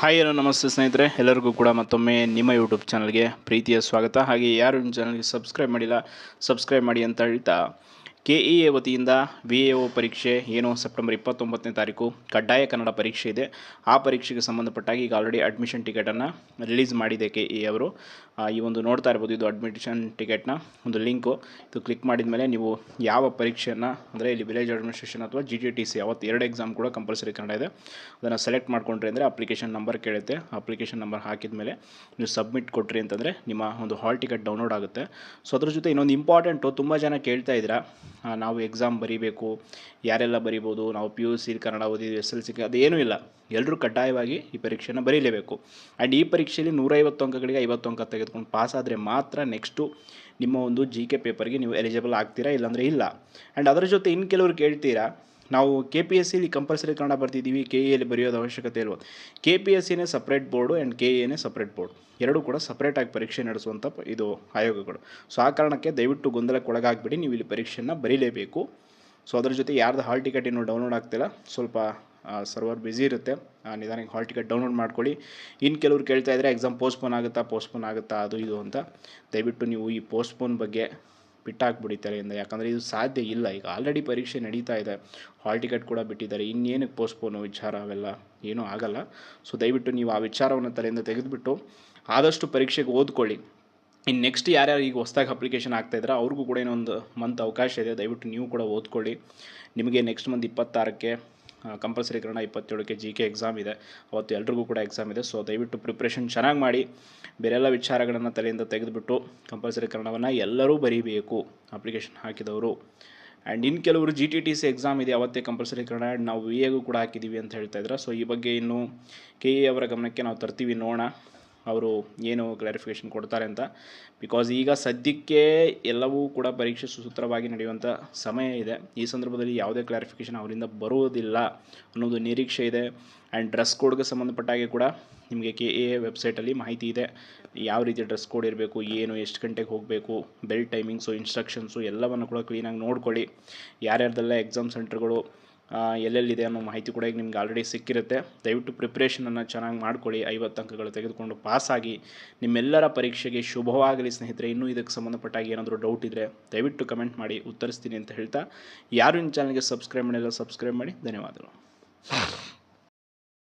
Hi hello, ನಮಸ್ತೆ ಸ್ನೇಹಿತರೆ. ಎಲ್ಲರಿಗೂ ಕೂಡ ಮತ್ತೊಮ್ಮೆ ನಿಮ್ಮ ಯೂಟ್ಯೂಬ್ ಚಾನಲ್ಗೆ ಪ್ರೀತಿಯ ಸ್ವಾಗತ. ಹಾಗೆ ಯಾರು ನಿಮ್ಮ ಚಾನಲ್ಗೆ ಸಬ್ಸ್ಕ್ರೈಬ್ ಮಾಡಿಲ್ಲ ಸಬ್ಸ್ಕ್ರೈಬ್ ಮಾಡಿ ಅಂತ ಹೇಳ್ತಾ ಕೆ ಇ ಎ ವತಿಯಿಂದ ವಿ ಎ ಒ ಪರೀಕ್ಷೆ ಏನು ಸೆಪ್ಟೆಂಬರ್ ಇಪ್ಪತ್ತೊಂಬತ್ತನೇ ತಾರೀಕು ಕಡ್ಡಾಯ ಕನ್ನಡ ಪರೀಕ್ಷೆ ಇದೆ. ಆ ಪರೀಕ್ಷೆಗೆ ಸಂಬಂಧಪಟ್ಟಾಗಿ ಈಗ ಆಲ್ರೆಡಿ ಅಡ್ಮಿಷನ್ ಟಿಕೆಟನ್ನು ರಿಲೀಸ್ ಮಾಡಿದೆ ಕೆ ಇ ಅವರು ಈ ಒಂದು ನೋಡ್ತಾ ಇರ್ಬೋದು, ಇದು ಅಡ್ಮಿಷನ್ ಟಿಕೆಟ್ನ ಒಂದು ಲಿಂಕು ಇದು ಕ್ಲಿಕ್ ಮಾಡಿದ ಮೇಲೆ ನೀವು ಯಾವ ಪರೀಕ್ಷೆಯನ್ನು, ಅಂದರೆ ಇಲ್ಲಿ ವಿಲೇಜ್ ಅಡ್ಮಿನಿಸ್ಟ್ರೇಷನ್ ಅಥವಾ ಜಿ ಟಿ ಟಿ ಸಿ ಅವತ್ತು ಎರಡು ಎಕ್ಸಾಮ್ ಕೂಡ ಕಂಪಲ್ಸರಿ ಕನ್ನಡ ಇದೆ. ಅದನ್ನು ಸೆಲೆಕ್ಟ್ ಮಾಡಿಕೊಂಡ್ರಿ ಅಂದರೆ ಅಪ್ಲಿಕೇಶನ್ ನಂಬರ್ ಕೇಳುತ್ತೆ. ಅಪ್ಲಿಕೇಶನ್ ನಂಬರ್ ಹಾಕಿದ ಮೇಲೆ ನೀವು ಸಬ್ಮಿಟ್ ಕೊಟ್ರಿ ಅಂತಂದರೆ ನಿಮ್ಮ ಒಂದು ಹಾಲ್ ಟಿಕೆಟ್ ಡೌನ್ಲೋಡ್ ಆಗುತ್ತೆ. ಸೊ ಅದ್ರ ಜೊತೆ ಇನ್ನೊಂದು ಇಂಪಾರ್ಟೆಂಟು ತುಂಬ ಜನ ಕೇಳ್ತಾ ಇದ್ದೀರಾ. ನಾವು ಎಕ್ಸಾಮ್ ಬರೀಬೇಕು, ಯಾರೆಲ್ಲ ಬರಿಬೋದು, ನಾವು ಪಿ ಯು ಸಿ ಕನ್ನಡ ಓದಿದ್ವಿ ಎಸ್ ಎಲ್ ಸಿ ಅದೇನೂ ಇಲ್ಲ. ಎಲ್ಲರೂ ಕಡ್ಡಾಯವಾಗಿ ಈ ಪರೀಕ್ಷೆನ ಬರೀಲೇಬೇಕು. ಆ್ಯಂಡ್ ಈ ಪರೀಕ್ಷೆಯಲ್ಲಿ ನೂರೈವತ್ತು ಅಂಕಗಳಿಗೆ ಐವತ್ತು ಅಂಕ ತೆಗೆದುಕೊಂಡು ಪಾಸ್ ಆದರೆ ಮಾತ್ರ ನೆಕ್ಸ್ಟು ನಿಮ್ಮ ಒಂದು ಜಿ ಕೆ ಪೇಪರ್ಗೆ ನೀವು ಎಲಿಜಿಬಲ್ ಆಗ್ತೀರಾ, ಇಲ್ಲಾಂದರೆ ಇಲ್ಲ. ಆ್ಯಂಡ್ ಅದರ ಜೊತೆ ಇನ್ನು ಕೆಲವರು ಕೇಳ್ತೀರಾ ನಾವು ಕೆ ಪಿ ಎಸ್ ಸಿಲಿ ಕಂಪಲ್ಸರಿ ಕನ್ನಡ ಬರ್ತಿದ್ದೀವಿ ಕೆ ಎಲ್ಲಿ ಬರೆಯೋದು ಅವಶ್ಯಕತೆ ಇಲ್ವ. ಕೆ ಪಿ ಎಸ್ ಸಿನೇ ಸಪ್ರೇಟ್ ಬೋರ್ಡು ಆ್ಯಂಡ್ ಕೆ ಎನೇ ಸಪ್ರೇಟ್ ಬೋರ್ಡ್ ಎರಡೂ ಕೂಡ ಸಪ್ರೇಟಾಗಿ ಪರೀಕ್ಷೆ ನಡೆಸುವಂಥ ಇದು ಆಯೋಗಗಳು. ಸೊ ಆ ಕಾರಣಕ್ಕೆ ದಯವಿಟ್ಟು ಗೊಂದಲಕ್ಕೆ ಒಳಗಾಗ್ಬಿಡಿ ನೀವು ಇಲ್ಲಿ ಪರೀಕ್ಷೆಯನ್ನು ಬರೀಲೇಬೇಕು. ಸೊ ಅದ್ರ ಜೊತೆ ಯಾರ್ದು ಹಾಲ್ ಟಿಕೆಟ್ ಇನ್ನೂ ಡೌನ್ಲೋಡ್ ಆಗ್ತಿಲ್ಲ, ಸ್ವಲ್ಪ ಸರ್ವರ್ ಬ್ಯುಸಿ ಇರುತ್ತೆ ನಿಧಾನಕ್ಕೆ ಹಾಲ್ ಟಿಕೆಟ್ ಡೌನ್ಲೋಡ್ ಮಾಡ್ಕೊಳ್ಳಿ. ಇನ್ನು ಕೆಲವ್ರು ಕೇಳ್ತಾ ಇದ್ದಾರೆ ಎಕ್ಸಾಮ್ ಪೋಸ್ಟ್ಪೋನ್ ಆಗುತ್ತಾ ಪೋಸ್ಟ್ಪೋನ್ ಆಗುತ್ತಾ, ಅದು ಇದು ಅಂತ ದಯವಿಟ್ಟು ನೀವು ಈ ಪೋಸ್ಟ್ಪೋನ್ ಬಗ್ಗೆ ಬಿಟ್ಟಾಕ್ಬಿಡಿ ಎಂದು ಯಾಕಂದರೆ ಇದು ಸಾಧ್ಯ ಇಲ್ಲ. ಈಗ ಆಲ್ರೆಡಿ ಪರೀಕ್ಷೆ ನಡೀತಾ ಇದೆ. ಹಾಲ್ ಟಿಕೆಟ್ ಕೂಡ ಬಿಟ್ಟಿದ್ದಾರೆ. ಇನ್ನೇನಕ್ಕೆ ಪೋಸ್ಟ್ಪೋನು ವಿಚಾರ ಅವೆಲ್ಲ ಏನೂ ಆಗಲ್ಲ. ಸೊ ದಯವಿಟ್ಟು ನೀವು ಆ ವಿಚಾರವನ್ನು ತಲೆಯಿಂದ ತೆಗೆದುಬಿಟ್ಟು ಆದಷ್ಟು ಪರೀಕ್ಷೆಗೆ ಓದ್ಕೊಳ್ಳಿ. ಇನ್ನು ನೆಕ್ಸ್ಟ್ ಯಾರ್ಯಾರು ಈಗ ಹೊಸ್ದಾಗಿ ಅಪ್ಲಿಕೇಶನ್ ಆಗ್ತಾಯಿದ್ರೆ ಅವ್ರಿಗೂ ಕೂಡ ಇನ್ನೊಂದು ಮಂತ್ ಅವಕಾಶ ಇದೆ. ದಯವಿಟ್ಟು ನೀವು ಕೂಡ ಓದ್ಕೊಳ್ಳಿ. ನಿಮಗೆ ನೆಕ್ಸ್ಟ್ ಮಂತ್ ಇಪ್ಪತ್ತಾರಕ್ಕೆ ಕಂಪಲ್ಸರಿ ಕನ್ನಡ ಇಪ್ಪತ್ತೇಳಕ್ಕೆ ಜಿ ಕೆ ಎಕ್ಸಾಮ್ ಇದೆ. ಅವತ್ತು ಎಲ್ರಿಗೂ ಕೂಡ ಎಕ್ಸಾಮ್ ಇದೆ. ಸೊ ದಯವಿಟ್ಟು ಪ್ರಿಪ್ರೇಷನ್ ಚೆನ್ನಾಗಿ ಮಾಡಿ. ಬೇರೆಲ್ಲ ವಿಚಾರಗಳನ್ನು ತಲೆಯಿಂದ ತೆಗೆದುಬಿಟ್ಟು ಕಂಪಲ್ಸರಿ ಕನ್ನಡವನ್ನು ಎಲ್ಲರೂ ಬರೀಬೇಕು ಅಪ್ಲಿಕೇಶನ್ ಹಾಕಿದವರು. ಆ್ಯಂಡ್ ಇನ್ನು ಕೆಲವರು G T T C exam ಇದೆ, ಅವತ್ತೇ ಕಂಪಲ್ಸರಿ ಕನ್ನಡ ಆ್ಯಂಡ್ ನಾವು ವಿ ಎಗೂ ಕೂಡ ಹಾಕಿದ್ದೀವಿ ಅಂತ ಹೇಳ್ತಾ ಇದ್ದಾರೆ ಸೊ ಈ ಬಗ್ಗೆ ಇನ್ನು ಕೆ ಎ ಅವರ ಗಮನಕ್ಕೆ ನಾವು ತರ್ತೀವಿ, ನೋಡೋಣ. ಅವರು ಏನು ಕ್ಲಾರಿಫಿಕೇಷನ್ ಕೊಡ್ತಾರೆ ಅಂತ. ಬಿಕಾಸ್ ಈಗ ಸದ್ಯಕ್ಕೆ ಎಲ್ಲವೂ ಕೂಡ ಪರೀಕ್ಷೆ ಸುಸೂತ್ರವಾಗಿ ನಡೆಯುವಂಥ ಸಮಯ ಇದೆ. ಈ ಸಂದರ್ಭದಲ್ಲಿ ಯಾವುದೇ ಕ್ಲಾರಿಫಿಕೇಷನ್ ಅವರಿಂದ ಬರುವುದಿಲ್ಲ ಅನ್ನೋದು ನಿರೀಕ್ಷೆ ಇದೆ. ಆ್ಯಂಡ್ ಡ್ರೆಸ್ ಕೋಡ್ಗೆ ಸಂಬಂಧಪಟ್ಟ ಹಾಗೆ ಕೂಡ ನಿಮಗೆ ಕೆ ಎ ವೆಬ್ಸೈಟಲ್ಲಿ ಮಾಹಿತಿ ಇದೆ. ಯಾವ ರೀತಿ ಡ್ರೆಸ್ ಕೋಡ್ ಇರಬೇಕು, ಏನು, ಎಷ್ಟು ಗಂಟೆಗೆ ಹೋಗಬೇಕು ಬೆಲ್ ಟೈಮಿಂಗ್ಸು ಇನ್ಸ್ಟ್ರಕ್ಷನ್ಸು ಎಲ್ಲವನ್ನು ಕೂಡ ಕ್ಲೀನಾಗಿ ನೋಡ್ಕೊಳ್ಳಿ. ಯಾರ್ಯಾರ್ದೆಲ್ಲ ಎಕ್ಸಾಮ್ ಸೆಂಟ್ರ್ಗಳು ಎಲ್ಲೆಲ್ಲಿದೆ ಅನ್ನೋ ಮಾಹಿತಿ ಕೂಡ ಈಗ ನಿಮ್ಗೆ ಆಲ್ರೆಡಿ ಸಿಕ್ಕಿರುತ್ತೆ. ದಯವಿಟ್ಟು ಪ್ರಿಪ್ರೇಷನನ್ನು ಚೆನ್ನಾಗಿ ಮಾಡ್ಕೊಳ್ಳಿ. ಐವತ್ತು ಅಂಕಗಳು ತೆಗೆದುಕೊಂಡು ಪಾಸಾಗಿ ನಿಮ್ಮೆಲ್ಲರ ಪರೀಕ್ಷೆಗೆ ಶುಭವಾಗಲಿ ಸ್ನೇಹಿತರೆ. ಇನ್ನೂ ಇದಕ್ಕೆ ಸಂಬಂಧಪಟ್ಟಾಗಿ ಏನಾದರೂ ಡೌಟ್ ಇದ್ದರೆ ದಯವಿಟ್ಟು ಕಮೆಂಟ್ ಮಾಡಿ, ಉತ್ತರಿಸ್ತೀನಿ ಅಂತ ಹೇಳ್ತಾ. ಯಾರು ನಿಮ್ಮ ಚಾನಲ್ಗೆ ಸಬ್ಸ್ಕ್ರೈಬ್ ಮಾಡಿಲ್ಲ ಸಬ್ಸ್ಕ್ರೈಬ್ ಮಾಡಿ. ಧನ್ಯವಾದಗಳು.